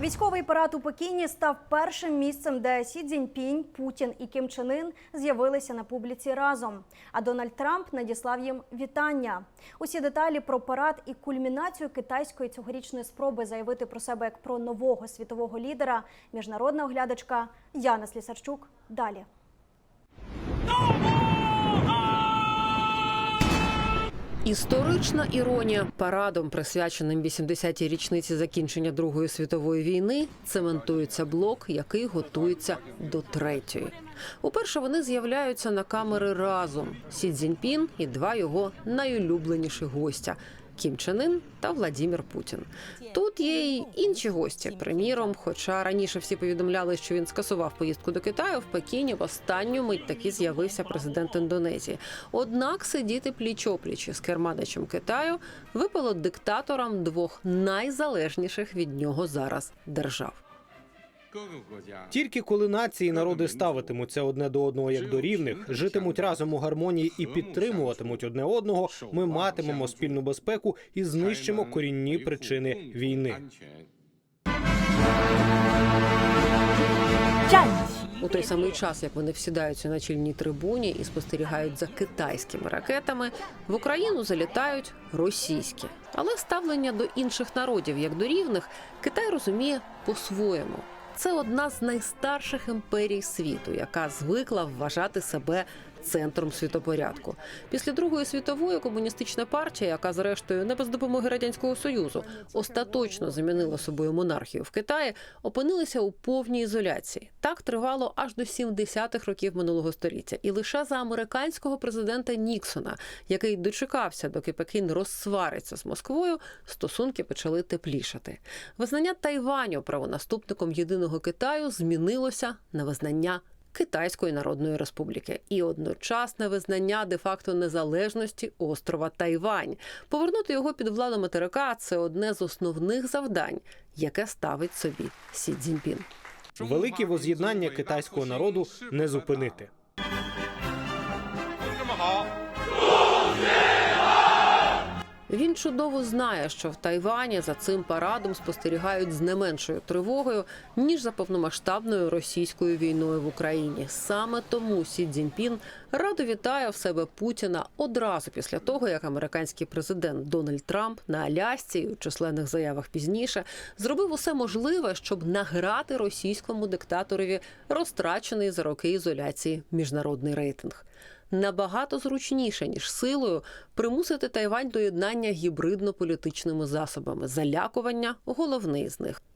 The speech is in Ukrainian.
Військовий парад у Пекіні став першим місцем, де Сі Цзіньпінь, Путін і Кім Чен Ын з'явилися на публіці разом. А Дональд Трамп надіслав їм вітання. Усі деталі про парад і кульмінацію китайської цьогорічної спроби заявити про себе як про нового світового лідера. Міжнародна оглядачка Яна Слісарчук. Далі. Історична іронія парадом, присвяченим 80-й річниці закінчення Другої світової війни, цементується блок, який готується до третьої. Уперше вони з'являються на камери разом: Сі Цзіньпін і два його найулюбленіші гостя. Кім Чен Ын та Владімір Путін. Тут є й інші гості. Приміром, хоча раніше всі повідомляли, що він скасував поїздку до Китаю, в Пекіні в останню мить таки з'явився президент Індонезії. Однак сидіти пліч опліч з керманичем Китаю випало диктаторам двох найзалежніших від нього зараз держав. Тільки коли нації і народи ставитимуться одне до одного як до рівних, житимуть разом у гармонії і підтримуватимуть одне одного, ми матимемо спільну безпеку і знищимо корінні причини війни. У той самий час, як вони всідаються на чільній трибуні і спостерігають за китайськими ракетами, в Україну залітають російські, але ставлення до інших народів як до рівних Китай розуміє по-своєму. Це одна з найстарших імперій світу, яка звикла вважати себе центром світопорядку. Після Другої світової комуністична партія, яка зрештою не без допомоги радянського союзу остаточно замінила собою монархію в Китаї, опинилися у повній ізоляції. Так тривало аж до 70-х років минулого століття, і лише за американського президента Ніксона, який дочекався, доки Пекін розсвариться з Москвою, стосунки почали теплішати. Визнання Тайваню правонаступником єдиного Китаю змінилося на визнання. Китайської Народної Республіки і одночасне визнання де-факто незалежності острова Тайвань. Повернути його під владу материка це одне з основних завдань, яке ставить собі Сі Цзіньпін. Велике воз'єднання китайського народу не зупинити. Він чудово знає, що в Тайвані за цим парадом спостерігають з не меншою тривогою ніж за повномасштабною російською війною в Україні. Саме тому Сі Цзіньпін радо вітає в себе Путіна одразу після того, як американський президент Дональд Трамп на Алясці у численних заявах пізніше зробив усе можливе, щоб награти російському диктаторові розтрачений за роки ізоляції міжнародний рейтинг набагато зручніше ніж силою примусити Тайвань до єднання гібридно-політичними засобами. Залякування головний з них.